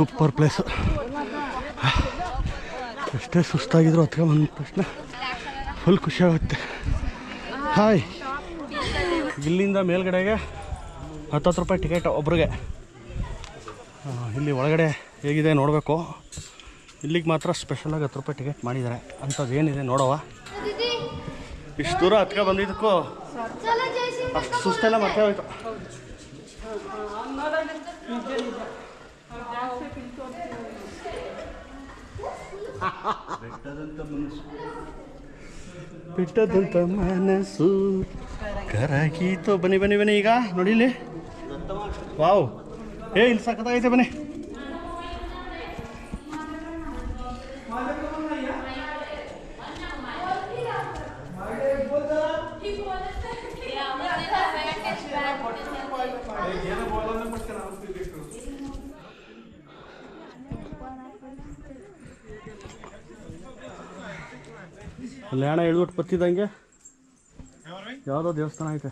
Super place. ಎಷ್ಟೇ ಸುಸ್ತಾಗಿದ್ರು ಹತ್ಕ ಬಂದ ತಕ್ಷಣ ಫುಲ್ ಖುಷಿ ಆಗುತ್ತೆ. ಹಾಯ್ ಇಲ್ಲಿಂದ ಮೇಲ್ಗಡೆಗೆ ಹತ್ತತ್ತು ರೂಪಾಯಿ ಟಿಕೆಟ್ ಒಬ್ರಿಗೆ. ಇಲ್ಲಿ ಒಳಗಡೆ ಹೇಗಿದೆ ನೋಡಬೇಕು. ಇಲ್ಲಿಗೆ ಮಾತ್ರ ಸ್ಪೆಷಲಾಗಿ ಹತ್ತು ರೂಪಾಯಿ ಟಿಕೆಟ್ ಮಾಡಿದ್ದಾರೆ. ಅಂಥದ್ದು ಏನಿದೆ ನೋಡವ ಇಷ್ಟು ದೂರ ಹತ್ಕ ಬಂದಿದ್ದಕ್ಕೂ ಅಷ್ಟು ಸುಸ್ತೆಲ್ಲ ಮತ್ತೆ ಹೋಯ್ತು. ಬಿಟ್ಟದಂತ ಮನಸ್ಸು. ಕರಗೀತು. ಬನ್ನಿ ಬನ್ನಿ ಬನ್ನಿ ಈಗ. ನೋಡಿಲಿ ವಾವ್. ಏ ಇಲ್ಲಿ ಸಖತ್ತಾಗೈತೆ ಬನ್ನಿ. ಅಲ್ಲಿ ಹಣ ಬರ್ತಿದ್ದಂಗೆ? ಯಾವುದೋ ದೇವಸ್ಥಾನ ಐತೆ.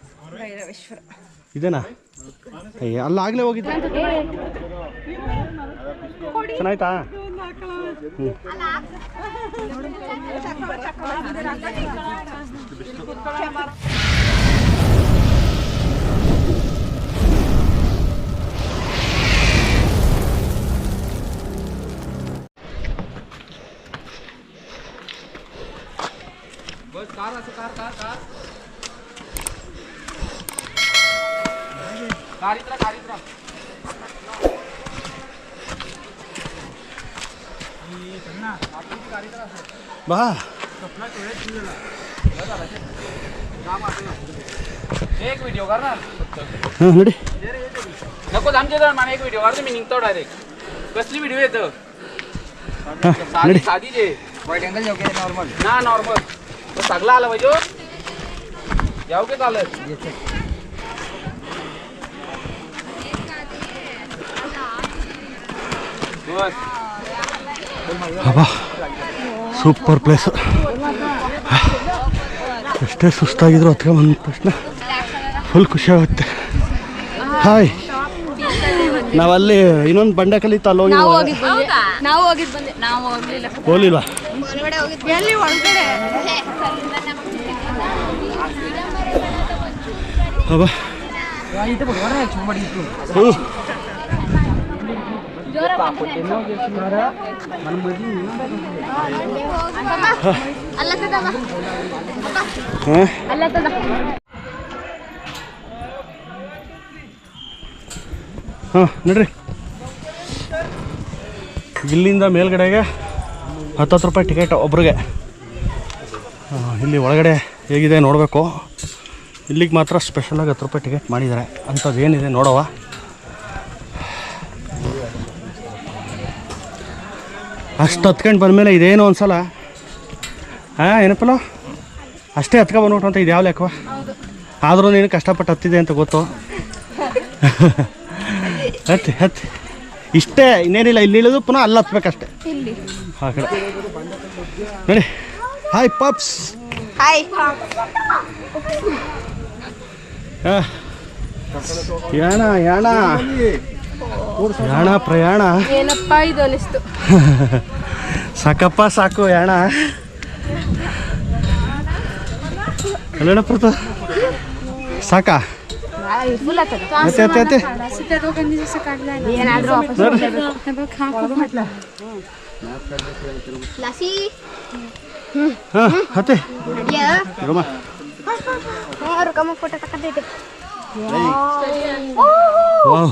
ಇದೇನಾ? ಅಲ್ಲ ಆಗ್ಲೇ ಹೋಗಿದ್ದೆ. ಚೆನ್ನಾಯ್ತಾ? ಹ್ಞೂ कार आ कार कार कार। कार इतना कार इतना ये करना आपकी कार इतना वाह सपना तो है काम एक व्हिडिओ करणार नको जाम जण माने एक व्हिडिओ काढतो मीनिंग तो डायरेक्ट कसली वीडियो येतं साधी साधी जे। वाईट अँगल नॉर्मल ना नॉर्मल तो सगळा आला पाहिजे हो. याव के चालत बस ಅಬ್ಬಾ ಸೂಪರ್ ಪ್ಲೇಸು ಎಷ್ಟೇ ಸುಸ್ತಾಗಿದ್ರು ಹತ್ಕ ಬಂದ ತಕ್ಷಣ ಫುಲ್ ಖುಷಿ ಆಗುತ್ತೆ ಹಾಯ್ ನಾವಲ್ಲಿ ಇನ್ನೊಂದು ಬಂಡೆ ಅಲ್ಲಿ ಹೋಗಿ ನಾವು ಹೋಗಿ ಹೋಗಿದ್ ಬಂದೆ ನಾವು ಹೋಗಿದ್ ಬಂದೆ. ನಾವು ಹೋಗ್ಲಿಲ್ಲ. ಹೋಗ್ಲಿಲ್ವಾ ಎಲ್ಲಿ ಒಳಗಡೆ ಅಬ್ಬಾ. ಹ್ಞೂ. ಅಲ್ಲ ಹಾಂ ನೋಡ್ರಿ. ಇಲ್ಲಿಂದ ಮೇಲ್ಗಡೆಗೆ ಹತ್ತತ್ತು ರೂಪಾಯಿ ಟಿಕೆಟ್ ಒಬ್ರಿಗೆ. ಇಲ್ಲಿ ಒಳಗಡೆ ಹೇಗಿದೆ ನೋಡಬೇಕು. ಇಲ್ಲಿಗೆ ಮಾತ್ರ ಸ್ಪೆಷಲಾಗಿ ಹತ್ತು ರೂಪಾಯಿ ಟಿಕೆಟ್ ಮಾಡಿದ್ದಾರೆ. ಅಂಥದ್ದು ಏನಿದೆ ನೋಡವ ಅಷ್ಟು ಹತ್ಕೊಂಡು ಬಂದಮೇಲೆ ಇದೇನು ಒಂದ್ಸಲ. ಹಾಂ ಏನಪ್ಪಲ್ಲ ಅಷ್ಟೇ ಹತ್ಕೊ ಬಂದ್ಬಿಟ್ಟು ಅಂತ ಇದು ಯಾವ ಲೆಕ್ಕವ ಆದರೂ ನೀನು ಕಷ್ಟಪಟ್ಟು ಹತ್ತಿದೆ ಅಂತ ಗೊತ್ತು. ಹತ್ತಿ ಹತ್ತಿ. ಇಷ್ಟೇ ಇನ್ನೇನಿಲ್ಲ ಇಲ್ಲಿ ಇಳಿದು ಪುನಃ ಅಲ್ಲಿ ಹತ್ಬೇಕಷ್ಟೆ. ಆ ಕಡೆ. ನೋಡಿ. Hi pops hi Yana Yana? Yana ಪ್ರಯಾಣ? ಏನಪ್ಪ ಇದು ಅನಿಸ್ತು ಸಾಕಪ್ಪ ಸಾಕು ಯಾಣ. येते येते येते त्या दोघांनी जसं काढलाय ना, जर हे बघ, हा खूप म्हटलं हा हाते. रोमा. वाव.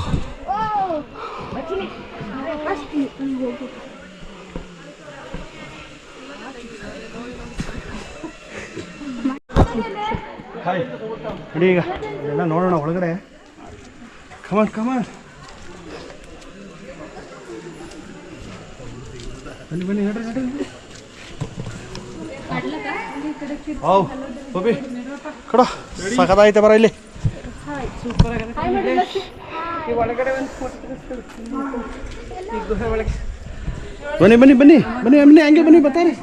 ಹಾಯ್ ನಡಿ ಈಗ. ಎಲ್ಲ ನೋಡೋಣ ಒಳಗಡೆ. ಕಮಾನ್ ಕಮಾನ್ ಬನ್ನಿ ಬನ್ನಿ ಹೇಳ್ರಿ ನಡ್ರಿ ಹೌ ಬಬಿ ಕಡ ಸಖದಾಯ್ತೆ ಬರ ಇಲ್ಲಿ. ಬನ್ನಿ ಬನ್ನಿ ಬನ್ನಿ. ಬನ್ನಿ ಬನ್ನಿ ಹಂಗೆ ಬನ್ನಿ ಬರ್ತಾರೆ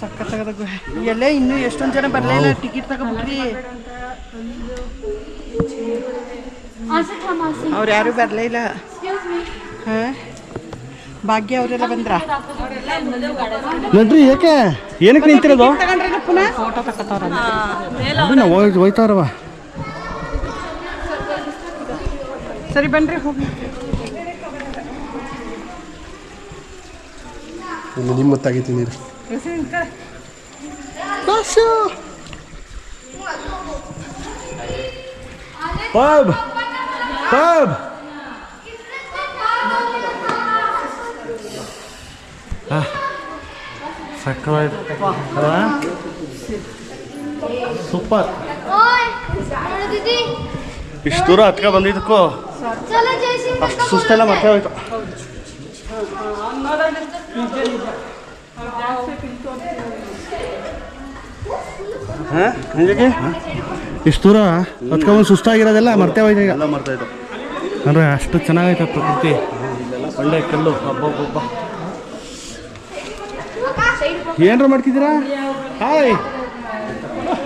ಸಖತ್ತಾಗದ ಗುಹೆ ಎಲ್ಲೇ ಇನ್ನೂ ಎಷ್ಟೊಂದು ಜನ ಬರಲಿಲ್ಲ ಟಿಕೆಟ್ ತಗೊಂಡ್ಬಿಟ್ರಿ ಅವ್ರು ಯಾರು ಬರಲೇ ಇಲ್ಲ. ಹಾಂ? ಭಾಗ್ಯ ಅವರೆಲ್ಲ ಬಂದ್ರ? ನೋಡ್ರಿ ಯಾಕೆ ಏನಕ್ಕೆ ನಿಂತಿರೋದು? ಫೋಟೋ ಹೋಯ್ ಹೋಯ್ತಾರವ. ಸರಿ ಬನ್ರಿ ಹೋಗಿ. ನಿಮ್ಮ ತೆಗಿತೀನಿ ನೀರು ಪಬ್ ಪಬ್ ಸಕ್ಕವಾಯ್ತು ಅಲ್ವಾ ಸೂಪರ್ दीदी ಇಷ್ಟು ದೂರ ಹತ್ಕ ಬಂದಿದ್ದಕ್ಕೂ चलो जैसे ಅಷ್ಟು ಸುಸ್ತೆಲ್ಲ ಮತ್ತೆ ಹೋಯ್ತು ಹಾಂ ನಿಜಕ್ಕೆ ಇಷ್ಟು ದೂರ? ಹತ್ಕೊಂಬಂದು ಸುಸ್ತಾಗಿರೋದೆಲ್ಲ ಮರ್ತೇ ಹೋಯ್ತು ಈಗ. ಎಲ್ಲ ಅಂದರೆ ಅಷ್ಟು ಚೆನ್ನಾಗೈತೆ ಪ್ರಕೃತಿ. ಒಳ್ಳೆ ಕಲ್ಲು. ಹಬ್ಬ ಏನ್ರ ಮಾಡ್ತಿದ್ದೀರಾ? ಹಾಯ್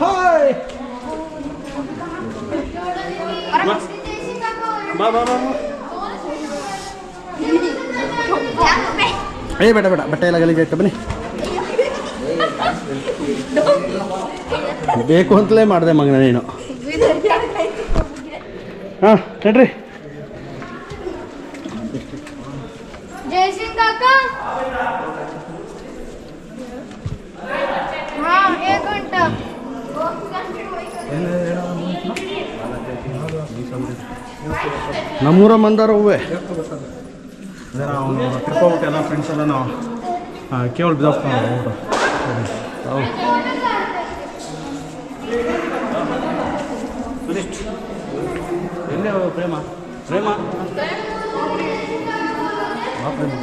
ಹಾಯ್ ಬಾ ಬಾ ಬಾ ಬಾ. ಏ ಬೇಡ ಬೇಡ. ಬಟ್ಟೆ ಎಲ್ಲ ಗಲೀಜಾಯ್ತು ಬನ್ನಿ. ಬೇಕು ಅಂತಲೇ ಮಾಡಿದೆ ಮಗ ನೀನು. ಹಾಂ ನಡ್ರಿ. ನಮ್ಮೂರ ಮಂದಾರ ಹೂವೆ. ನಾವು ಟ್ರಿಪ್ ಹೋಗ್ಬಿಟ್ಟು ಎಲ್ಲ ಫ್ರೆಂಡ್ಸ್ ಎಲ್ಲ ನಾವು ಕೇಳಿ ಬಿದ್ದಾಸ್ಕೊಂಡು ಹೋಗ್ಬಿಟ್ಟು ಎಲ್ಲೇ ಪ್ರೇಮ ಪ್ರೇಮ ಬಾ ಪ್ರೇಮ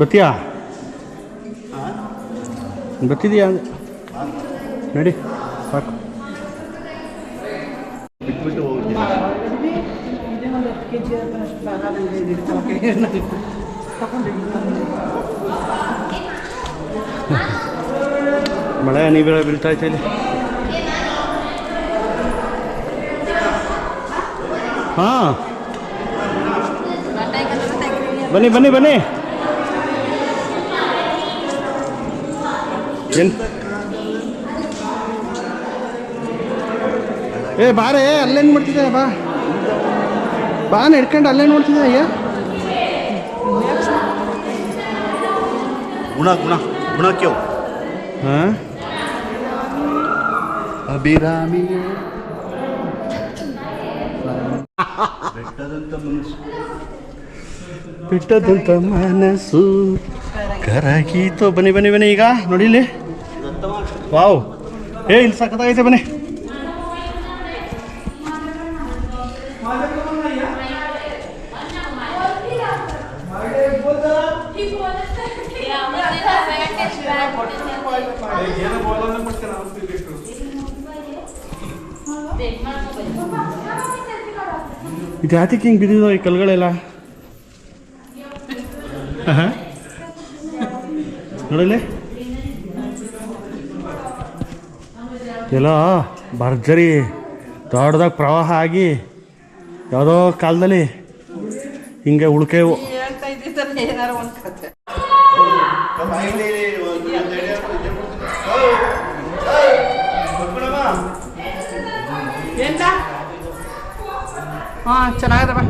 ಬತ್ತೀಯಾ ಬತ್ತಿದೆಯಾ ನಡಿ ಸಾಕು. ಮಳೆ ಹನಿ ಬೀಳ ಬೀಳ್ತಾ ಐತೆ ಇಲ್ಲಿ? ಹಾಂ. ಬನ್ನಿ ಬನ್ನಿ ಬನ್ನಿ. ಏನು ಏ ಬಾರೇ ಅಲ್ಲೇನು ಮಾಡ್ತಿದ್ದೆ ಬಾ. ಬಾ ಹಿಡ್ಕೊಂಡು ಅಲ್ಲೇನು ಮಾಡ್ತಿದ್ದೆ ಅಯ್ಯ. ಗುಣ ಗುಣ ಗುಣ ಕ್ಯೋ ಹಾಂ? ಅಭಿರಾಮಿ. ಬೆಟ್ಟದಂತ ಮನಸ್ಸು. ಬಿಟ್ಟದಂತ ಮನಸ್ಸು. ಕರಗೀತು ಬನ್ನಿ ಬನ್ನಿ ಬನ್ನಿ ಈಗ ನೋಡಿ ಇಲ್ಲಿ ವಾವ್ ಏ ಇಲ್ಲಿ ಸಖತ್ತಾಗೈತೆ ಬನ್ನಿ ಇದು ಯಾತಕ್ಕೆ ಹಿಂಗೆ ಬಿದ್ದಿದ್ದಾವೆ ಈ ಕಲ್ಗಳೆಲ್ಲ ಆಹಾ. ಎಲ್ಲ ಭರ್ಜರಿ ದೊಡ್ಡದಾಗ ಪ್ರವಾಹ ಆಗಿ ಯಾವುದೋ ಕಾಲದಲ್ಲಿ ಹಿಂಗೆ ಉಳ್ಕೇವು ಹಾಂ ಚೆನ್ನಾಗದವ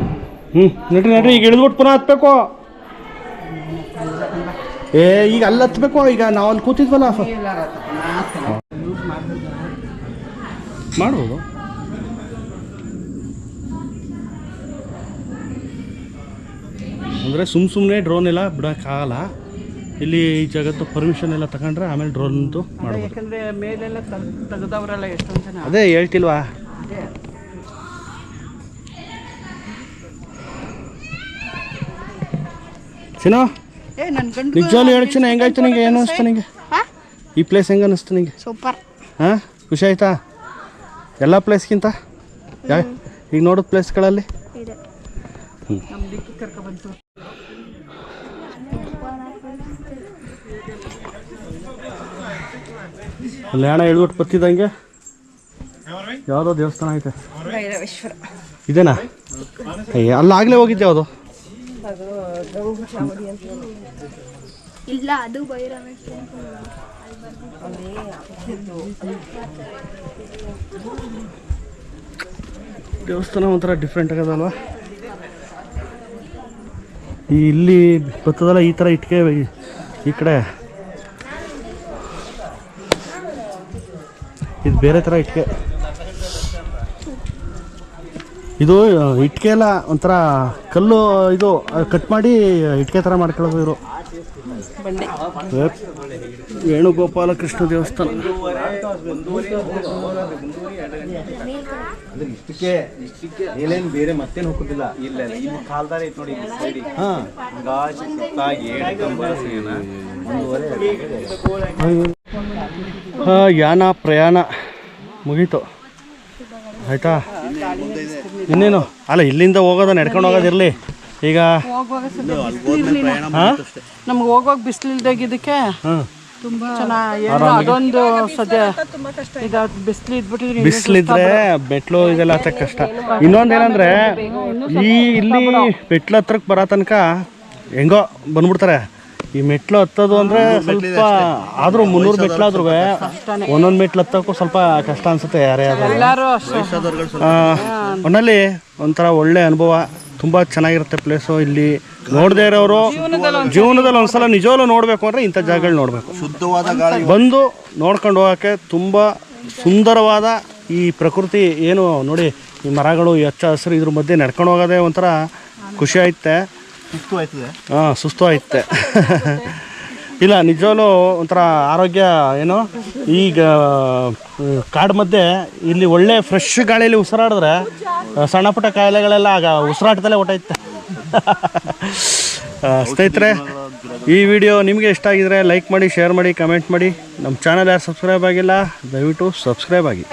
ಹ್ಞೂ ನಡ್ರಿ ನಡ್ರಿ ಈಗ ಇಳಿದ್ಬಿಟ್ಟು ಪುನಃ ಹತ್ಬೇಕು. ಏ ಈಗ ಅಲ್ಲಿ ಹತ್ಬೇಕು ಈಗ ನಾವು ಅಲ್ಲಿ ಕೂತಿದ್ವಲ್ಲ ಮಾಡ್ಬೋದು. ಅಂದರೆ ಸುಮ್ಮ ಸುಮ್ಮನೆ ಡ್ರೋನ್ ಎಲ್ಲ ಬಿಡೋಕ್ಕಾಗಲ್ಲ. ಇಲ್ಲಿ ಈ ಜಗತ್ತು ಪರ್ಮಿಷನ್ ಎಲ್ಲ ತಗೊಂಡ್ರೆ ಆಮೇಲೆ ಡ್ರೋನ್ದು ಮಾಡ್ಬೋದು. ಯಾಕಂದ್ರೆ ಮೇಲೆಲ್ಲ ಎಷ್ಟು ಅದೇ ಹೇಳ್ತಿಲ್ವಾ? ಚಿನೋ ಏ ನನ್ನ ಗಂಡು ನಿಜವಾಗ್ಲೂ ಹೇಳು ಚಿನ್ನ ಹೆಂಗಾಯ್ತು ನಿಂಗೆ? ಏನು ಅನಿಸ್ತು ನಿಂಗೆ? ಈ ಪ್ಲೇಸ್ ಹೆಂಗೆ ಅನಿಸ್ತು ನಿಂಗೆ? ಸೂಪರ್. ಹಾಂ? ಖುಷಿ ಆಯ್ತಾ? ಎಲ್ಲ ಪ್ಲೇಸ್ಗಿಂತ? ಯಾ ಈಗ ನೋಡೋದು ಪ್ಲೇಸ್ಗಳಲ್ಲಿ? ಅಲ್ಲಿ ಹಣ ಇಳ್ಬಿಟ್ಟು ಬತ್ತಿದಂಗೆ ಯಾವುದೋ ದೇವಸ್ಥಾನ ಐತೆ. ಇದೇನಾ? ಅಲ್ಲಿ ಆಗ್ಲೇ ಹೋಗಿದ್ದೆ ಯಾವುದು ಇಲ್ಲ, ಅದು ದೇವಸ್ಥಾನ ಒಂಥರ ಡಿಫ್ರೆಂಟ್ ಆಗದಲ್ವಾ? ಇಲ್ಲಿ ಗೊತ್ತದಲ್ಲ ಈ ಥರ ಇಟ್ಕೆ ಈ ಕಡೆ. ಇದು ಬೇರೆ ಥರ ಇಟ್ಕೆ. ಇದು ಇಟ್ಕೆ ಎಲ್ಲ ಒಂಥರ ಕಲ್ಲು ಇದು ಕಟ್ ಮಾಡಿ ಇಟ್ಕೆ ಥರ ಮಾಡ್ಕೊಳ್ಳೋದು ಇವರು. ಬಂಡೆ ವೇಣುಗೋಪಾಲ ಕೃಷ್ಣ ದೇವಸ್ಥಾನ. ಇಷ್ಟಕ್ಕೆ ಇಷ್ಟಕ್ಕೆ ಮೇಲೇನು ಬೇರೆ ಮತ್ತೇನು ಹೋಗುದಿಲ್ಲ ಇಲ್ಲ ಇಲ್ಲ. ಕಾಲ್ದಾರ ಐತೆ ನೋಡಿ ಸೈಡಿ ಹಾಂ. ಗಾಜ್ ಯಾನ ಪ್ರಯಾಣ ಮುಗೀತು. ಆಯ್ತಾ? ಇನ್ನೇನು? ಅಲ್ಲ ಇಲ್ಲಿಂದ ಹೋಗೋದ ನಡ್ಕೊಂಡು ಹೋಗೋದಿರಲಿ. ಈಗ ನಮ್ಗೆ ಹೋಗುವಾಗ ಬಿಸಿಲಿಲ್ದಾಗಿದ್ದಕ್ಕೆ ಹಾಂ. ತುಂಬಾ ಚೆನ್ನಾಗಿ ಅದೊಂದು ಸದ್ಯ ಈಗ ಬಿಸಿಲು ಇದ್ಬಿಟ್ಟಿದ್ರೆ ಬಿಸಿಲಿದ್ರೆ ಬೆಟ್ಲು ಇದೆಲ್ಲ ಹತ್ತಕ್ಕೆ ಕಷ್ಟ. ಇನ್ನೊಂದೇನಂದ್ರೆ ಈ ಇಲ್ಲಿ ಮೆಟ್ಲು ಹತ್ರಕ್ಕೆ ಬರೋ ತನಕ ಹೆಂಗೋ ಬಂದ್ಬಿಡ್ತಾರೆ. ಈ ಮೆಟ್ಲು ಹತ್ತೋದು ಅಂದ್ರೆ ಸ್ವಲ್ಪ ಆದ್ರೂ ಮುನ್ನೂರು ಮೆಟ್ಲಾದ್ರೂ ಒಂದೊಂದು ಮೆಟ್ಲು ಹತ್ತಕ್ಕೂ ಸ್ವಲ್ಪ ಕಷ್ಟ ಅನ್ಸುತ್ತೆ ಯಾರೇ ಆದ್ರೂ. ಎಲ್ಲರೂ ಅಷ್ಟೇ. ಆ, ಒಟ್ನಲ್ಲಿ ಒಂಥರ ಒಳ್ಳೆ ಅನುಭವ ತುಂಬ ಚೆನ್ನಾಗಿರುತ್ತೆ ಪ್ಲೇಸು ಇಲ್ಲಿ. ನೋಡದೇ ಇರೋರು ಜೀವನದಲ್ಲಿ ಒಂದ್ಸಲ ನಿಜವಲ್ಲೂ ನೋಡಬೇಕು ಅಂದರೆ ಇಂಥ ಜಾಗಗಳು ನೋಡಬೇಕು. ಶುದ್ಧವಾದ ಗಾಳಿ. ಬಂದು ನೋಡ್ಕೊಂಡು ಹೋಗಕ್ಕೆ ತುಂಬ ಸುಂದರವಾದ ಈ ಪ್ರಕೃತಿ ಏನು ನೋಡಿ ಈ ಮರಗಳು ಈ ಹಚ್ಚ ಹಸಿರು ಇದ್ರ ಮಧ್ಯೆ ನಡ್ಕೊಂಡು ಹೋಗೋದೇ ಒಂಥರ ಖುಷಿ ಆಯ್ತೆ. ಹಾಂ ಸುಸ್ತು ಆಯ್ತೆ ಇಲ್ಲ ನಿಜವಾಗ್ಲೂ ಒಂಥರ ಆರೋಗ್ಯ ಏನು? ಈಗ ಕಾಡು ಮಧ್ಯೆ ಇಲ್ಲಿ ಒಳ್ಳೆ ಫ್ರೆಶ್ ಗಾಳಿಯಲ್ಲಿ ಉಸಿರಾಡಿದ್ರೆ ಸಣ್ಣ ಪುಟ್ಟ ಕಾಯಿಲೆಗಳೆಲ್ಲ ಆಗ ಉಸಿರಾಟದಲ್ಲೇ ಹೊಟ್ಟೈತೆ ಸ್ನೇಹಿತರೆ ಈ ವಿಡಿಯೋ ನಿಮಗೆ ಇಷ್ಟ ಆಗಿದ್ರೆ ಲೈಕ್ ಮಾಡಿ ಶೇರ್ ಮಾಡಿ ಕಮೆಂಟ್ ಮಾಡಿ. ನಮ್ಮ ಚಾನಲ್ ಯಾರು ಸಬ್ಸ್ಕ್ರೈಬ್ ಆಗಿಲ್ಲ ದಯವಿಟ್ಟು ಸಬ್ಸ್ಕ್ರೈಬ್ ಆಗಿ.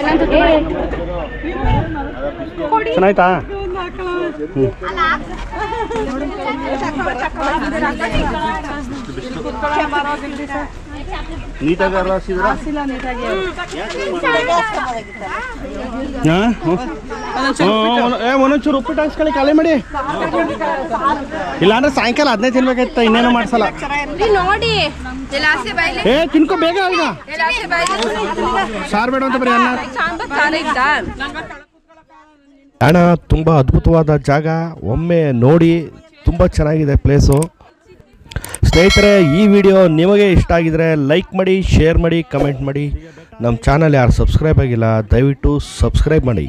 ಚೆನ್ನಾಯ್ತಾ? ಒಂದೊಂಚೂರು ಉಪ್ಪಿಟ್ಟು ಹಾಕ್ಸ್ಕೊಳ್ಳಿ ಖಾಲಿ ಮಾಡಿ ಇಲ್ಲಾಂದ್ರೆ ಸಾಯಂಕಾಲ ಹದಿನೈದು ತಿನ್ಬೇಕಾಯ್ತ ಇನ್ನೇನು ಮಾಡ್ಸಲ್ಲ ಏ ತಿನ್ಕೋ ಬೇಗ ಅಲ್ಲ ಸಾರ್ ಬೇಡ ಅಂತ ಬರೀ ಅನ್ನ ಖಾರ ತುಂಬ ಅದ್ಭುತವಾದ ಜಾಗ. ಒಮ್ಮೆ ನೋಡಿ ತುಂಬ ಚೆನ್ನಾಗಿದೆ ಪ್ಲೇಸು ಸ್ನೇಹಿತರೆ, ಈ ವಿಡಿಯೋ ನಿಮಗೆ ಇಷ್ಟ ಆಗಿದರೆ ಲೈಕ್ ಮಾಡಿ ಶೇರ್ ಮಾಡಿ ಕಮೆಂಟ್ ಮಾಡಿ. ನಮ್ಮ ಚಾನಲ್ ಯಾರು ಸಬ್ಸ್ಕ್ರೈಬ್ ಆಗಿಲ್ಲ, ದಯವಿಟ್ಟು ಸಬ್ಸ್ಕ್ರೈಬ್ ಮಾಡಿ.